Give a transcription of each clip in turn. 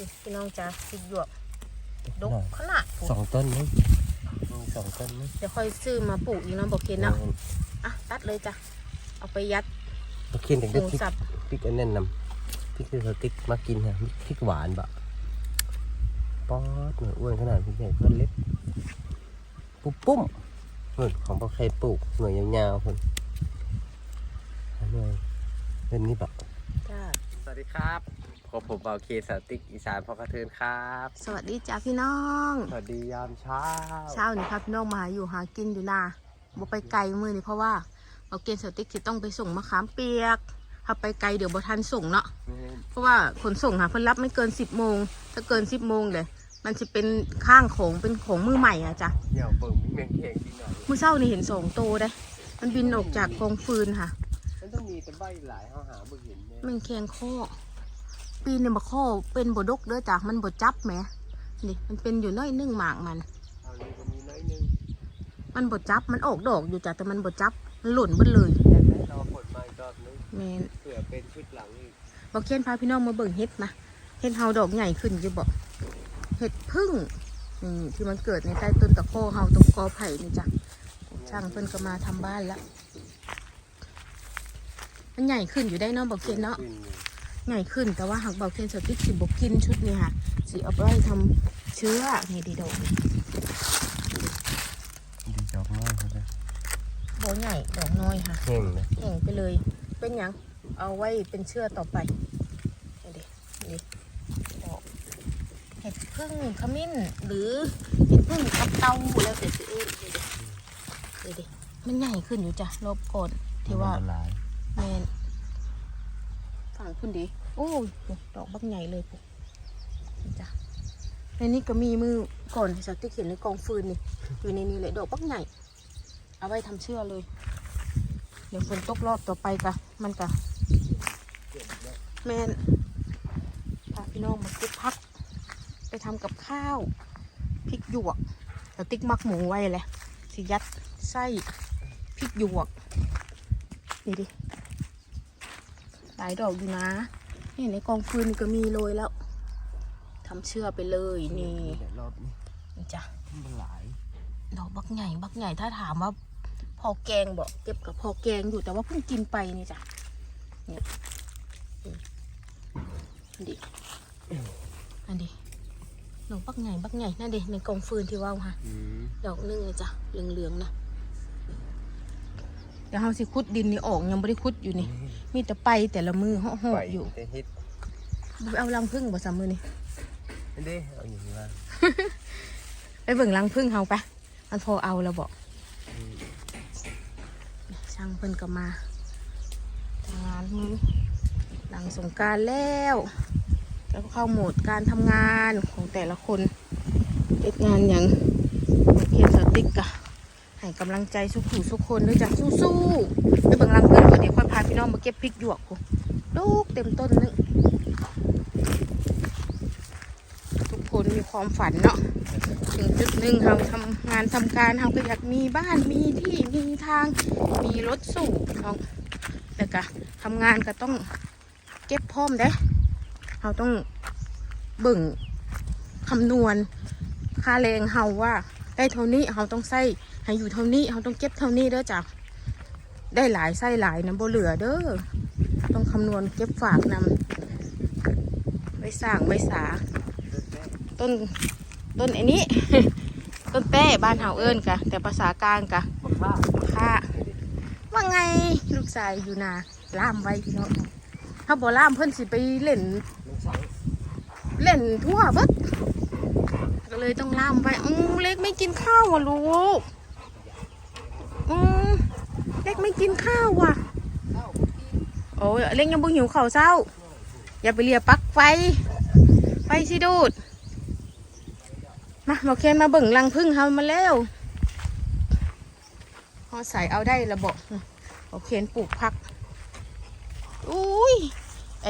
นี่พี่น้องจ้าพริกหยวกดกขนาดโอ้สองต้นมั้งมีสองต้นมั้งเดี๋ยวค่อยซื้อมาปลูกอีกเนาะบอกเคนเนาะอะตัดเลยจ้ะเอาไปยัดมากินถึงหได้มูพริกสับพริกอันนั้นนำพริกที่สติ๊กมากินฮะพริกหวานบะป๊อดหน่อยอ้วนขนาดพริกใหญ่ต้นเล็กปุ๊บปุ้มหน่วยของพ่อใครปลูกหน่วยยาวๆคนอันหน่วยเป็นนี่บะจ้าสวัสดีครับ ผมผมเบาเคสติ๊กอีสานพ่อกระเทินครับ สวัสดีจ้าพี่น้อง สวัสดียามเช้า เช้านี้ครับพี่น้องมาหาอยู่หากินอยู่นาบ่ไปไกลมือนี่เพราะว่าเอาเกณฑ์สติ๊กจะต้องไปส่งมะขามเปียกถ้าไปไกลเดี๋ยวบ่ทันส่งเนาะ เพราะว่าขนส่งหาเพิ่นรับไม่เกินสิบโมง ถ้าเกินสิบโมงเลยมันจะเป็นข้างโขงเป็นโขงมือใหม่อะจ้ะเดี๋ยวเบิ่งมีแมงแข็งดีหน่อยมือเช้านี่เห็นสองโตวได้ มันบินออกจากกองฟืนค่ะ มันต้องมีแต่ใบหลายเขาหาเบิ่งเห็นแม่มันแข็งข้อ ปีนี่ยมาข้อเป็นบดกเด้อจ้ะมันบดจับแหมนี่มันเป็นอยู่น้อยหนึ่งหมากมัน เอานี้ก็มีน้อยนึงมันบดจับมันออกดอกอยู่จ้ะแต่มันบดจับมันหล่นเบดเลยแต่แม่รอผลมาอีกรอบนึงแมนเผื่อเป็นชุดหลังอีกบอกเคียนพาพี่น้องมาเบิ่งเห็ดนะเห็ดเฮาดอกใหญ่ขึ้นจะบอกเห็ดพึ่งนี่ที่มันเกิดในใต้ต้นตะโคเฮาตรงกอไผ่นี่จ้ะช่างเพิ่นก็มาทำบ้านล้วมันใหญ่ขึ้นอยู่ได้เนาะบอกเคียนเนาะ ขึ้นอยู่ ใหญ่ขึ้น แต่ว่าหากเบาเคนสติ๊กสิบกินชุดนี้ค่ะสิเอาไปทำเชื้อนี่ดีดอกนี่ดีจอกน้อยเขาเลยบอใหญ่ดอกน้อยค่ะแห้งนะแห่งไปเลย เป็นหยังเอาไว้เป็นเชื้อต่อไปนี่ดินี่ดอกเห็ดพึ่งขมิ้นหรือเห็ดพึ่งกับเตาแล้วแต่สิเอ้ยนี่ดินี่ดิมันใหญ่ขึ้นอยู่จ้ะรอบก่อนที่ว่ามันละลายแมน ฝั่งคุณดีโอ้ยดอกบักใหญ่เลยปุ๊นี่จ้ะในนี้ก็มีมือก่อนที่สติ๊กเห็นในกองฟืนนี่อยู่ในนี้เลยดอกบักใหญ่ เอาไว้ทำเชื่อเลย เดี๋ยวฝนตกรอบต่อไปกะมันกะแมนพาพี่น้องมาเก็บพัก ไปทำกับข้าวพริกหยวกสติ๊กมักหมูไว้แหละสิยัดไส้พริกหยวก นี่ดิ หลายดอกอยู่นะ นี่ในกองฟืนนี่ก็มีโรยแล้วทำเชื่อไปเลยนี่เดี๋ยวรอบนี้นี่จ้ะมันหลายดอกบักใหญ่บักใหญ่ถ้าถามว่าพอแกงบอกเก็บกับพอแกงอยู่แต่ว่าเพิ่งกินไปนี่จ้ะเนี่ยนี่อันดิอันดิดอกบักใหญ่บักใหญ่นั่นดิในกองฟืนที่ว่าวค่ะอืมดอกหนึงเลยจ้ะเหลืองๆนะ เดี๋ยวเราสิคุดดินนี่ออกยังไม่ได้คุดอยู่นี่ มีแต่ไปแต่ละมือห่อไปๆอยู่แต่เฮ็ดไปเอารังพึ่งบ่สามมือนี่อันนี้เอาอย่างนี้ว่าไปเบิ่งรังพึ่งเฮาไปะมันพอเอาแล้วบอกช่างเพิ่นก็มาทำงานมือหลังสงกรารแล้วแล้วก็เข้าโหมดการทำงานของแต่ละคนเอ็ดงานอย่างเขียนสติ๊กกะ ให้กำลังใจสุขูสุกคนด้วยจ้ะสู้ๆไปเบิ่งรังเพึ่งก่อนเดี๋ยวค่อยพาพี่น้องมาเก็บพริกหยวกกูลูกเต็มต้นนึงทุกคนมีความฝันเนาะถึงจุดหนึ่งเราทำงานทำการเราก็อยากมีบ้านมีที่มีทางมีรถสูบน้องแต่ก็ทำงานก็ต้องเก็บพร้อมเด้เราต้องเบิ่งคำนวณค่าแรงเฮาว่า ได้เท่านี้เราต้องใส่ให้อยู่เท่านี้เราต้องเก็บเท่านี้เด้อจ้ะได้หลายไส้หลายนะบ่เหลือเด้อต้องคำนวณเก็บฝากนำไว้สร้างไว้สา ต้นต้นไอ้นี้ ต้นแต้บ้านเฮาเอิ้นกะ แต่ภาษากลางกะบักผ้าค่ะว่าไงลูกชายอยู่นาล่ามไว้พี่น้องถ้าบ่ล่ามเพิ่นสิไปเล่น เล่นทั่วเบิด ก็เลยต้องล่ามไว้อือเล็กไม่กินข้าวอะลูกอือเล็กไม่กินข้าวว่ะโอ้ยเล็กยังบ่หิวข้าวเช้า อย่าไปเลียปลักไฟ ไฟสิดูด มาบอเคนมาเบิ่งรังพึ่งเฮามาแล้วพอใส่เอาได้ระบบบอเคนปลูกผักอุ้ยไอ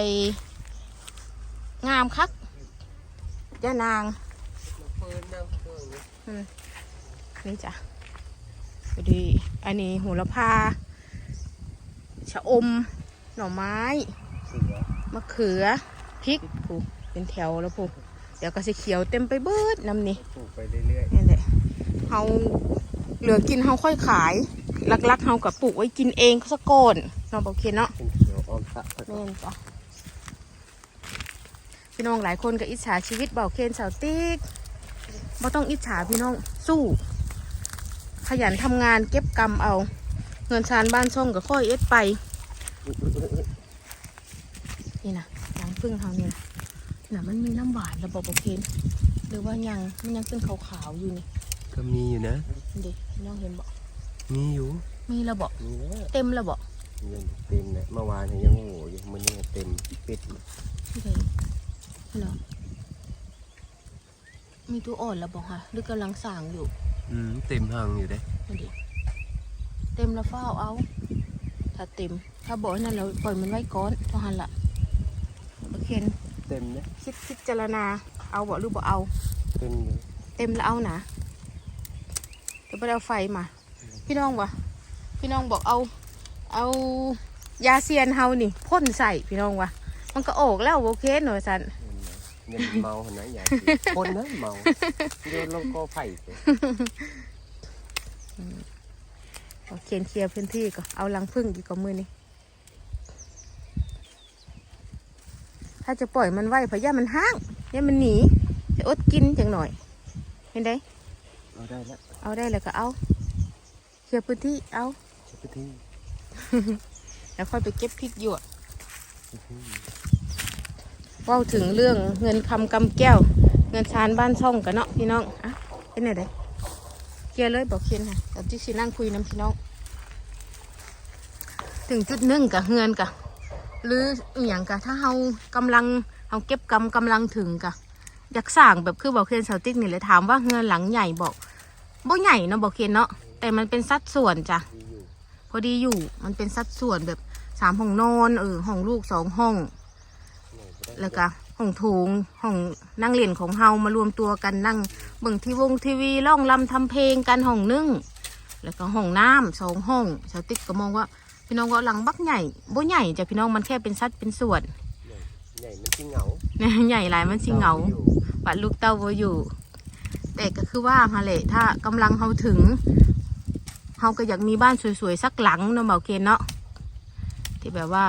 งามคักย่านาง นเฟิร์นนะเครื่องนี้นี่จ้ะพอดีอันนี้โหระพาชะอม หน่อไม้เสือมะเขือ พริกผูเป็นแถวแล้วพวกเดี๋ยวก็สิเขียวเต็มไปเบิดน้ำนี่ปลูกไปเรื่อยนี่นแหละเฮาเหลือกินเฮาค่อยขายลักๆเฮากับปลูกไว้กินเองซะก่อนเนาะบอกเคนเนาะๆเป็นเขียวออมสะแม่นจ้ะพี่น้องหลายคนก็อิจฉาชีวิตเบาเคนสาวติ๊ก บ่ต้องอิจฉาพี่น้องสู้ ขยันทำงานเก็บกรรมเอา เงินชานบ้านช่องก็ค่อยเอ็ดไป นี่นะรังพึ่งเฮานี่นะน่ะมันมีน้ำหวานระบบโอเคนหรือว่ายังมันยังเป็นขาวๆอยู่นี่ก็มีอยู่นะนี่ดิพี่น้องเห็นบ่มีอยู่ มีระบบมีแล้วเต็มระบบยังเต็มเลยเมื่อวานยังโง่อยู่มันนี่เต็มปิดที่ไหนเหรอ มีตัวอ่อนระบบค่ะหรือกำลังสั่งอยู่อืมเต็มหังอยู่เด้นี่ดิเต็มแล้วเฝ้าเอา ถ้าเต็ม ถ้าบอกให้นั่นเราปล่อยมันไว้ก้อนเท่าหันละโอเคนเต็มนะคิดพิจารณา เอาบ่หรือบ่เอา เต็มอยู่เต็มแล้วเอานะเดี๋ยวไปเอาไฟมา พี่น้องวะพี่น้องบอกเอา เอายาเซียนเฮานี่พ่นใส่พี่น้องวะมันก็ออกแล้วโอเคหน่อยสัน เงินเมาหนะอย่าคนนะเมาโยนลงกอไผ่สิโอเคเคลียร์พื้นที่ก็เอาลังพึ่งอีกก็มือนี่ถ้าจะปล่อยมันไว้เพราะย่ามันห้างย่ามันหนีจะอดกินจังหน่อยเห็นได้เอาได้แล้วเอาได้เลยก็เอาเคลียร์พื้นที่เอาใช้พื้นที่แล้วค่อยไปเก็บพริกหยวกเว่าถึงเรื่องเงินคำกำแก้ว เงินชานบ้านช่องกันเนาะพี่น้องอะเป็นไงเด้เคลียร์เลยบอกเคียนค่ะแต่ที่สินั่งคุยน้ำพี่น้อง ถึงจุดหนึ่งกับเงินกะหรืออหย่างกะถ้าเฮากำลังเฮาเก็บกำกำลังถึงกะอยากสั่งแบบคือบอกเคียนเสาติ๊กนี่เลยถามว่าเงินหลังใหญ่บอกบ่ใหญ่เนาะบอกเคียนเนาะแต่มันเป็นสัดส่วนจ้ะพอดีอยู่มันเป็นสัดส่วนแบบสามห้องนอนเออห้องลูกสองห้อง แล้วก็ห้องโถงห้องนั่งเล่นของเฮามารวมตัวกันนั่งเบิ่งทีวงทีวีร้องลำทำเพลงกันห้องหนึงแล้วก็ห้องน้ำสองห้องชาวติ๊กก็มองว่าพี่น้องว่าหลังบักใหญ่บ่ใหญ่จ้ะพี่น้องมันแค่เป็นสัดเป็นส่วนใหญ่มันที่เหงาใหญ่หลายมันสิเหงาอยู่ปัดลูกเต้าบ่อยู่ แต่ก็คือว่าฮะแหละถ้ากำลังเฮาถึงเฮาก็อยากมีบ้านสวยๆสักหลังเนาะเบาเกณฑ์เนาะที่แบบว่า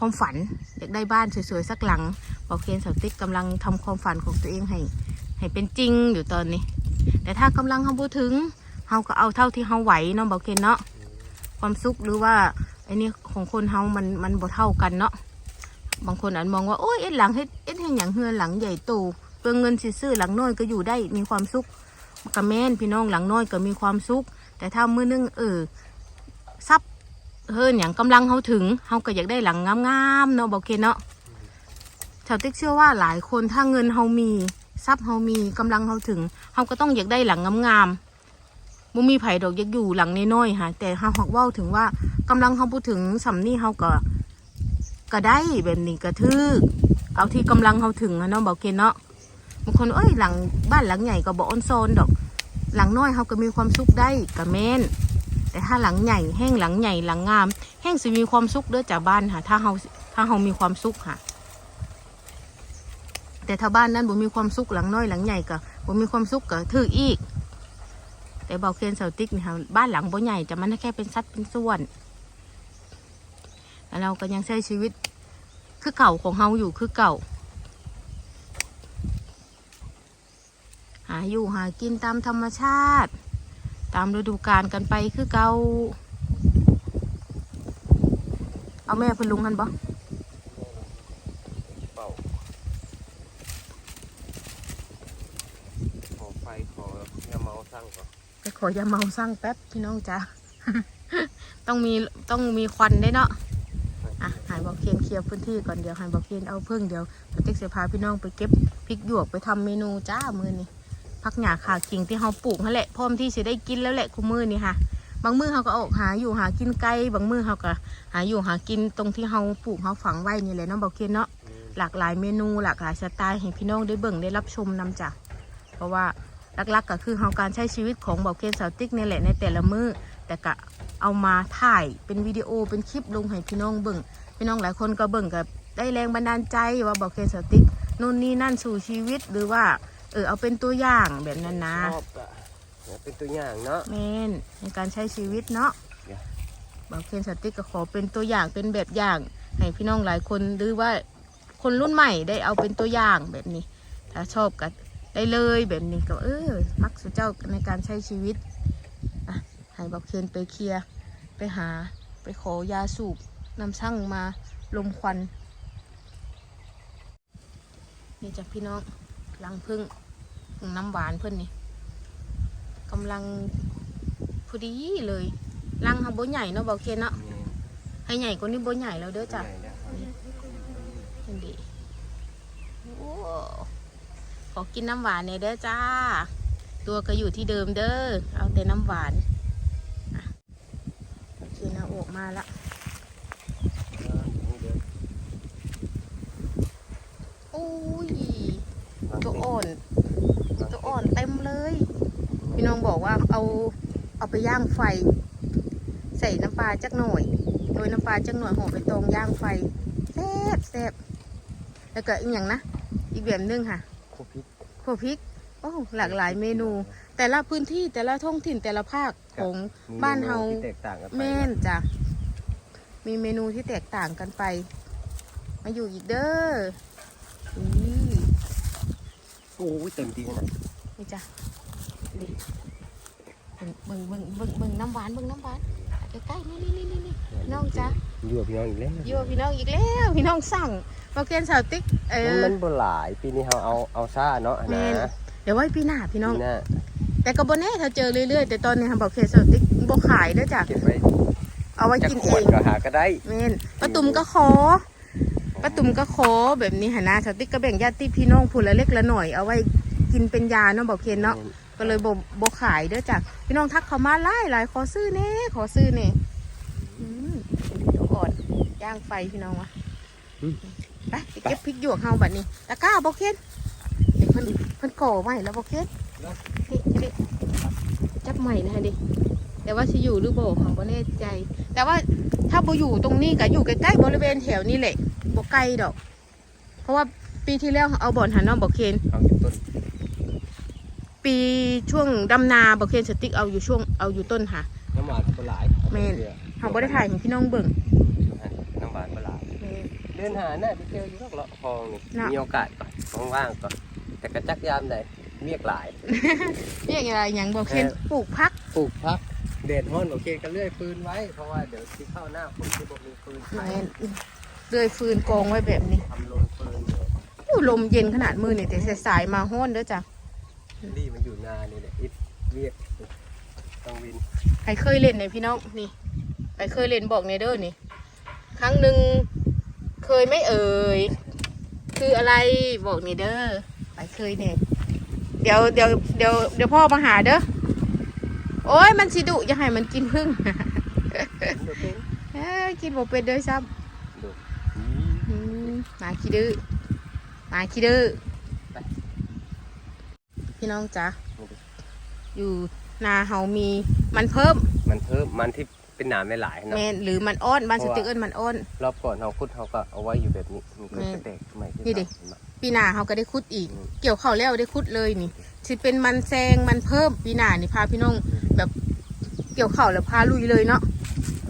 ความฝันอยากได้บ้านสวยๆสักหลังเบาเกณฑ์สาวติ๊กกำลังทำความฝันของตัวเองให้ ให้เป็นจริงอยู่ตอนนี้ แต่ถ้ากำลังเฮาบ่ถึงเฮาก็เอาเท่าที่เฮาไหวเนาะเบาเกณฑ์เนาะความสุขหรือว่าไอ้นี่ของคนเฮามันมันบ่เท่ากันเนาะบางคนอาจมองว่าโอ้ยเอ็ดหลังเฮ็ดเอ็ดให้หยังเฮือนหลังใหญ่โตเปลืองเงินซื้อหลังน้อยก็อยู่ได้มีความสุขกระแมนพี่น้องหลังน้อยก็มีความสุขแต่ถ้ามือนึงเออซับ เฮินอย่างกำลังเฮาถึงเฮาก็อยากได้หลังงามๆเนาะบอกเคเนาะชาวติ๊กเชื่อว่าหลายคนถ้าเงินเฮามีทรัพย์เฮามีกำลังเฮาถึงเฮาก็ต้องอยากได้หลังงามๆบ่มีไผ่ดอกอยากอยู่หลังน้อยๆค่ะแต่เฮาฮอกว้าถึงว่ากำลังเฮาบ่ถึงสำนี้เฮาก็ก็ได้แบบนี้ก็ถือเอาที่กำลังเขาถึงอะเนาะบอกเกณฑ์เนาะบางคนเอ้ยหลังบ้านหลังใหญ่ก็บอกออนโซนดอก หลังน้อยเขาก็มีความสุขได้ก็แม่น แต่ถ้าหลังใหญ่แห้งหลังใหญ่หลังงาม แห้งสิมีความสุขเด้อจากบ้านค่ะ ถ้าเขาถ้าเขามีความสุขค่ะ แต่ถ้าบ้านนั้นบ่มีความสุขหลังน้อยหลังใหญ่ก็บ่มีความสุขก็ถืออีก แต่เบาเคนเสาติ๊กนี่ค่ะบ้านหลังบ่ใหญ่แต่มันแค่เป็นสัดเป็นส่วนแล้วเราก็ยังใช้ชีวิตคือเก่าของเฮาอยู่คือเก่า หาอยู่หากินตามธรรมชาติามฤดูกาลกันไปคือเก่าเอาแม่เพิ่นลุงหันบ่เป่าขอไฟขอยาเมาสร้างก่อนไปขอยาเมาสร้างแป๊บพี่น้องจ้าต้องมีต้องมีควันได้เนาะอะหายบอกเคนเคลียร์พื้นที่ก่อนเดี๋ยวหายบอกเคนเอาเพิ่งเดี๋ยวปติ๊กเสียพาพี่น้องไปเก็บพริกหยวกไปทำเมนูจ้ามือนี่ พักหญ้าขากิ่งที่เราปลูกนั่นแหละพร้อมที่จะได้กินแล้วแหละคุมือนี่ค่ะ บางมือเขาก็ออกหาอยู่หากินไกลบางมือเขาก็หาอยู่หากินตรงที่เขาปลูกเขาฝังไว้นี่แหละเน้องบอกเคนเนาะหลากหลายเมนูหลากหลายสไตล์ให้พี่น้องได้เบิ่งได้รับชมนำจ้ะเพราะว่าหลักๆก็คือเขาการใช้ชีวิตของบอกเคนสาวติ๊กนี่แหละในแต่ละมือแต่ก็เอามาถ่ายเป็นวิดีโอเป็นคลิปลงให้พี่น้องเบิ่งพี่น้องหลายคนก็เบิ่งกับได้แรงบันดาลใจว่าบอกเคสติกนู่นนี่นั่นสู่ชีวิตหรือว่า เออเอาเป็นตัวอย่างแบบนั้นนะชอบอะเป็นตัวอย่างเนาะแมนในการใช้ชีวิตเนาะ Yeah. บางเคนสติกก็ขอเป็นตัวอย่างเป็นแบบอย่าง ให้พี่น้องหลายคนหรือว่าคนรุ่นใหม่ได้เอาเป็นตัวอย่างแบบนี้ ถ้าชอบก็ได้เลยแบบนี้ก็เออ มักสุเจ้าในการใช้ชีวิตอะให้บอกเคนไปเคลียร์ไปหาไปขอยาสูบนำช่างมาลมควัน นี่จ้ะพี่น้อง รังพึ่งพึ่งน้ำหวานเพื่อนนี่กำลังพอดีเลยรังทำโบใหญ่เนาะบอกเคนเนาะให้ใหญ่กว่านี้โบใหญ่แล้วเด้อจ้ะนี่ดีโอ้ขอกินน้ำหวานเนี่อยเด้อจ้า ตัวก็อยู่ที่เดิมเด้อเอาแต่น้ำหวานอะโอเคนะออกมาละโอ้ย ตัวอ่อน ตัวอ่อนเต็มเลย พี่น้องบอกว่าเอาเอาไปย่างไฟ ใส่น้ำปลาจักหน่อยโดยน้ำปลาจักหน่อยห่อไปตองย่างไฟแซ่บแซ่บแล้วก็อีกอย่างนะ อีกแบบหนึงค่ะโคพิษโคพริกโอ้หลากหลายเมนู แต่ละพื้นที่แต่ละท้องถิ่นแต่ละภาคของบ้านเฮาที่แตกต่างกันไปแม่นจ้ะมีเมนูที่แตกต่างกันไป มาอยู่อีกเด้อนี่โอ้ยเต็มที่ขนาดนี่จ้ะ นี่เบิ่งเบิ่งเบิ่งเบิ่งเบิ่งน้ำหวานเบิ่งน้ำหวานใกล้ๆนี่นี่นี่นี่นี่น้องจ้ะยั่วพี่น้องอีกแล้วอยู่กับพี่น้องอีกแล้วพี่น้องสั่งโปรแกรมสาวติ๊กเอมันอมันบ่หลายปีนี้เราเอาเอาซ่าเนาะแม่นะนเดี๋ยวไว้ปีหน้าพี่น้องปีหน้าแต่ก็บ่แน่ถ้าเจอเรื่อยๆแต่ตอนนี้ทำบอกเคสาวติ๊กบ่ขายเด้อจ้ะเก็บไว้เอาไว้จะกินขเอวดงก็หาก็ได้แม่นป้าตุ่มก็ขอป้าตุ่มก็ขอแบบนี้หนนะสาวติ๊กก็แบ่งญาติพี่น้องผู้ละเล็กละหน่อยเอาไว้กินเป็นยาเนาะบอกเคนเนาะ ก็เลยบ่บ่ขายเด้อจ้ะพี่น้องทักเขามาไล่หลายขอซื้อเน่ขอซื้อเน่อืมเดี๋ยวก่อนย่างไฟพี่น้องวะอืมไปไปเก็บพริกหยวกเฮาบัดนี้ตะกร้าบ่เคนเดี๋ยวเพิ่นเพิ่นก่อไว้แล้วบ่เคนนี่นี่จับใหม่นะฮะดิแต่ว่าสิอยู่หรือบ่ของบ่แน่ใจ แต่ว่าถ้าบ่อยู่ตรงนี้ก็อยู่ใกล้ๆบริเวณแถวนี้แหละบ่ไกลดอก เพราะว่าปีที่แล้วเอาบ่อนหาน้องบ่เคนเอาอยู่ต้น ปีช่วงดำนาบอกเคนสติ๊กเอาอยู่ช่วงเอาอยู่ต้นค่ะ น้ำหวานก็บ่หลายแม่น เขาบ่ได้ถ่ายให้พี่น้องเบิ่งน้ำหวานบ่หลายเดินหาน่าจะเจออยู่หรอกเลาะคลองนี่น่ะ มีโอกาสก่อนว่างๆก่อนแต่กระจักยามใดเรียกหลาย เรียกอะไรอย่างบอกเคนเออปลูกพัก ปลูกพักเด็ดฮ้อนโอเคก็เลื่อยฟืนไว้ เพราะว่าเดี๋ยวที่เข้าหน้าฝนที่บ่มีฟืนใช้แม่นเลื่อยฟืนกองไว้แบบนี้ทำลงฟืนเดี๋ยวอู้ลมเย็นขนาดมือนี่แต่สายๆมาห้อนเด้อจ้ะ รีมันอยู่นานี่แหละอิดเรียกต้องวินใครเคยเล่นเนี่ยพี่น้องนี่ใครเคยเล่นบอกในเด้อนี่ ครั้งหนึ่งเคยไหม่เอ่ยคืออะไรบอกในเด้อใครเคยเนี่ยเดี๋ยวเดี๋ยวเดี๋ยวเดี๋ยวพ่อมาหาเด้อโอ้ยมันสิดุอย่าให้มันกินพึ่งเดี๋ยวเป็นเอ้ยกินบ่เป็นเด้อซ้ดูำอืมหมาขี้ดื้อหมาขี้ดื้อ พี่น้องจ๊ะอยู่นาเฮามีมันเพิ่ม มันเพิ่มมันที่เป็นหนามหลายๆแมเนาะนหรือมันอ้อนบ้านสตึกเอิ้นมันอ้อนรอบก่อนเราคุดเขาก็เอาไว้อยู่แบบนี้มันก็จะแตกใหม่ขึ้นนี่ดิมาปีหน้าเขาก็ได้คุดอีกอืมเกี่ยวข้าวแล้วได้คุดเลยนี่สิเป็นมันแซงมันเพิ่มปีหน้านี่พาพี่น้องแบบเกี่ยวข้าวแล้วพาลุยเลยเนาะ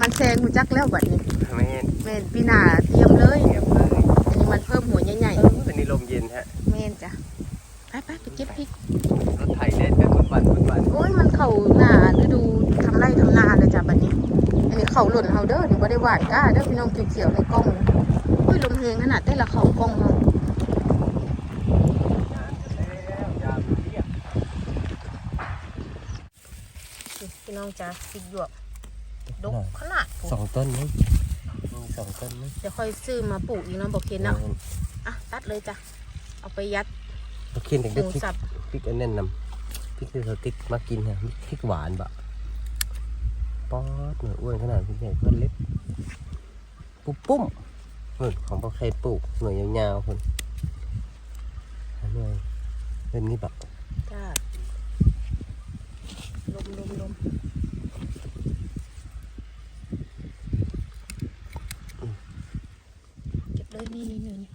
มันแซงหูจักแล้วบัดนี้ไม่เห็นแม่นปีหน้าเตรียมเลยเงียบเลยอันนี้มันเพิ่มหัวใหญ่เอออันนี้ลมเย็นฮะๆแม่นจ้ะ ไปไปไปเก็บพริกรถไถเล่นกันทุกวันทุกวันโอ้ยมันเข่าหน้าฤดูทำไร่ทำนาเลยจ้ะบัดนี้ อันนี้เข่าหล่นเฮาเด้อนี่บ่ได้หวานก้าเด้อพี่น้องเขียวๆในกล้องโอ้ยลมแหงขนาดได้ละเข่ากล้องเฮานี่พี่น้องจ้ะพริกหยวกดกขนาดสองต้นมั้งมีสองต้นมั้งเดี๋ยวค่อยซื้อมาปลูกอีกเนาะบอกเคนเนาะอะตัดเลยจ้ะเอาไปยัด โอเคถึงหได้มูพริกสับพริกอันนั้นนำพริกที่เราติ๊กมากินฮะพริกหวานบะป๊อดหน่อยอ้วนขนาดพี่ใหญ่ก็เล็บปุ๊บปุ้มหน่วยของพ่อใครปลูกหน่วยยาวๆคนอันนี้เป็นนี่บะจ้าลมลมลมเก็บเลยนี่นี่นี่นี่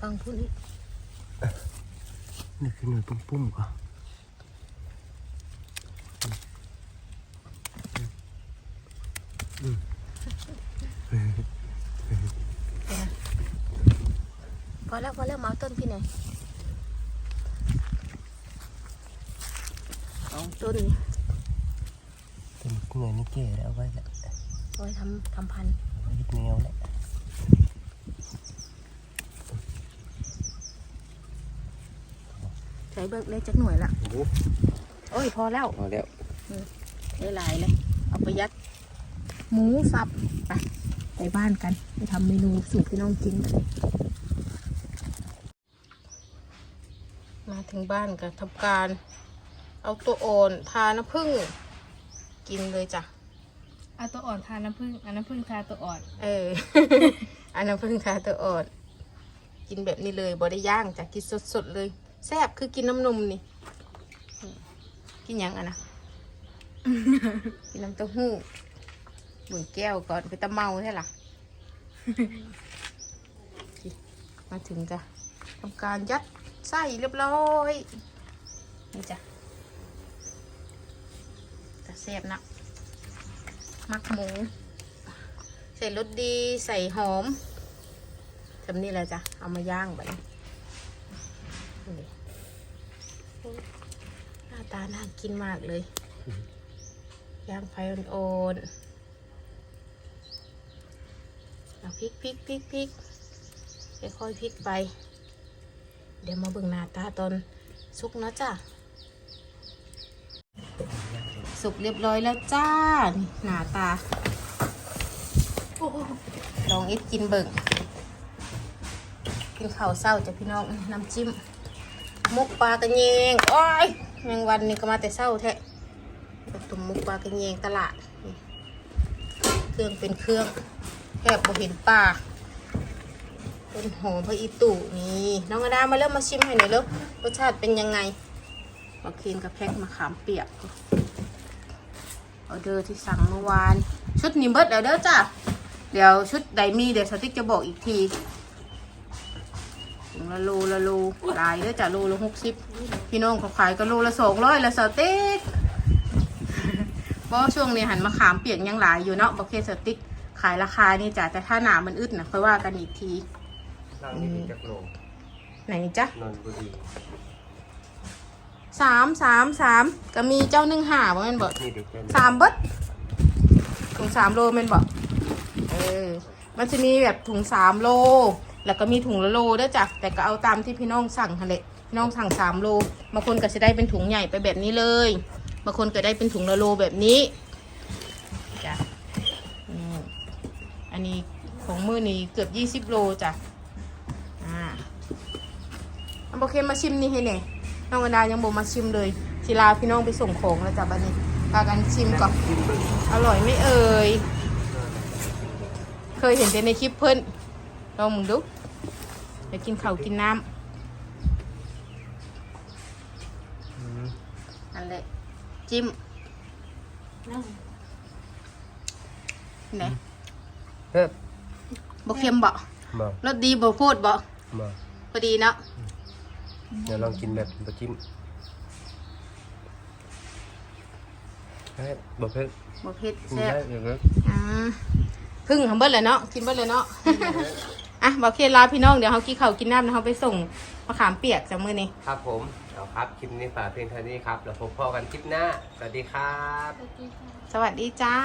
ฟังพูดนี่นี่คือหน่วยปุ้มๆก่อนพอแล้วพอแล้วมาเอาต้นพี่ไหนอยเอาต้นนี่เป็นหน่วยนี่เก๋แล้วเอาไว้แหละเอาไว้ทำทำพันธุ์เอาไว้ยึดแนวแหละ ใช้เบิกเล็กจักหน่วยละโอ้โหโอ้ยพอแล้วพอแล้วได้หลายเลยเอาไปยัด หมูสับไปไปบ้านกันไปทำเมนูสูตรพี่น้องกินกันมาถึงบ้านก็ทำการ เอาตัวอ่อนทาน้ำผึ้งกินเลยจ้ะเอาตัวอ่อนทาน้ำผึ้งเอาน้ำผึ้งทาตัวอ่อน เอออันน้ำผึ้งทาตัวอ่อน กินแบบนี้เลยบ่ได้ย่างจ้ะกินสดๆเลย แซ่บคือกินน้ำนมนี่ กินยังอะนะ กินน้ำเต้าหู้บุ่นแก้วก่อนไปตะเมาใช่หรอมาถึงจ้ะทำการยัดไส้เรียบร้อยนี่จ้ะจะแซ่บนะมักหมู ใส่รสดีใส่หอมทำนี่แหละจ้ะ เอามาย่างแบบนี้นี่หน้า ตาน่ากินมากเลยย่างไฟอ่อนๆเอาพริกพริกพริกพริกค่อยๆพริกไป เดี๋ยวมาเบิ่งหน้าตาตอนสุกนะจ้ะสุกเรียบร้อยแล้วจ้า หน้าตาลองอ็ดกินเบิ่งกินข้าวเศร้าจ้ะพี่น้องน้ำจิ้มมุกปลากระเยงโอ้ย แมงวันนี่ก็มาแต่เศร้าแท้ตุ่มมุกปลากระเยงตลาด เครื่องเป็นเครื่องแทบบ่เห็นปลาเป็นหอมพระอีตู่นี่น้องอดามาเริ่มมาชิมให้หน่อยเร็วรสชาติเป็นยังไงปลาเคนกับแพ็กมะขามเปียกออเดอร์ที่สั่งเมื่อวาน ชุดนี้เบิดแล้วเด้อจ้ะเดี๋ยวชุดใดมี่เดี๋ยวสติ๊กจะบอกอีกทีถุงละโลละโลหลายเด้อจ้ะโลละหกสิบ พี่น้องเขาขายก็โลละสองร้อยละสติ๊กเพราะช่วงนี้หันมาขามเปียกยังหลายอยู่เนาะบอกเคสติ๊กขายราคานี่จ้ะแต่ถ้าหนามันอึดนะค่อยว่ากันอีกทีนั่งนี่เป็นจักรโลไหนจ๊ะนนทบุรีสามสามสามก็มีเจ้าหนึ่งหาบ่แม่นบอกนี่เด็กเต้นสามเบิดถุงสามโลแม่นบอกเออมันจะมีแบบถุงสามโล แล้วก็มีถุงละโลด้วยจ้ะแต่ก็เอาตามที่พี่น้องสั่งหั่นแหละพี่ น้องสั่งสามโลบางคนก็จะได้เป็นถุงใหญ่ไปแบบนี้เลยบางคนก็ได้เป็นถุงละโลแบบนี้จ้ะอืมอันนี้ของมือนี้เกือบยี่สิบโลจ้ะอ่าอันโอเคมาชิมนี่ให้แหน่น้องกระดายังบอกมาชิมเลยทีลาพี่น้องไปส่งของแล้วจ้ะบันนี้พากันชิมก่อนกินเบิ่งอร่อยไหม่เอ่ยเคยเห็นแต่ในคลิปเพิ่นลองมึงดูเดี๋ยวกินข้าวกินน้อืมำ นั่นแหละ จิ้มไหนเฮ้ยบ่เค็มบ่มารสดีบ่โพดบ่มาพอดีเนาะเดี๋ยวลองกินแบบบะจิ้มเฮ้ยบะเพ็ดบ่เผ็ดกินแซ่บได้เดี๋ยวนะอ่าพึ่งทำเบิดเลยเนาะกินเบิดเลยเนาะอะบอกเคลาพี่น้องเดี๋ยวเขากินข้าวกินน้ำแล้วเขาไปส่งมะขามเปียกจากมือนี้ครับผม เอาครับ คลิปนี้ฝากเพียงเท่านี้ครับ แล้วพบพอกันคลิปหน้า สวัสดีครับ สวัสดีจ้า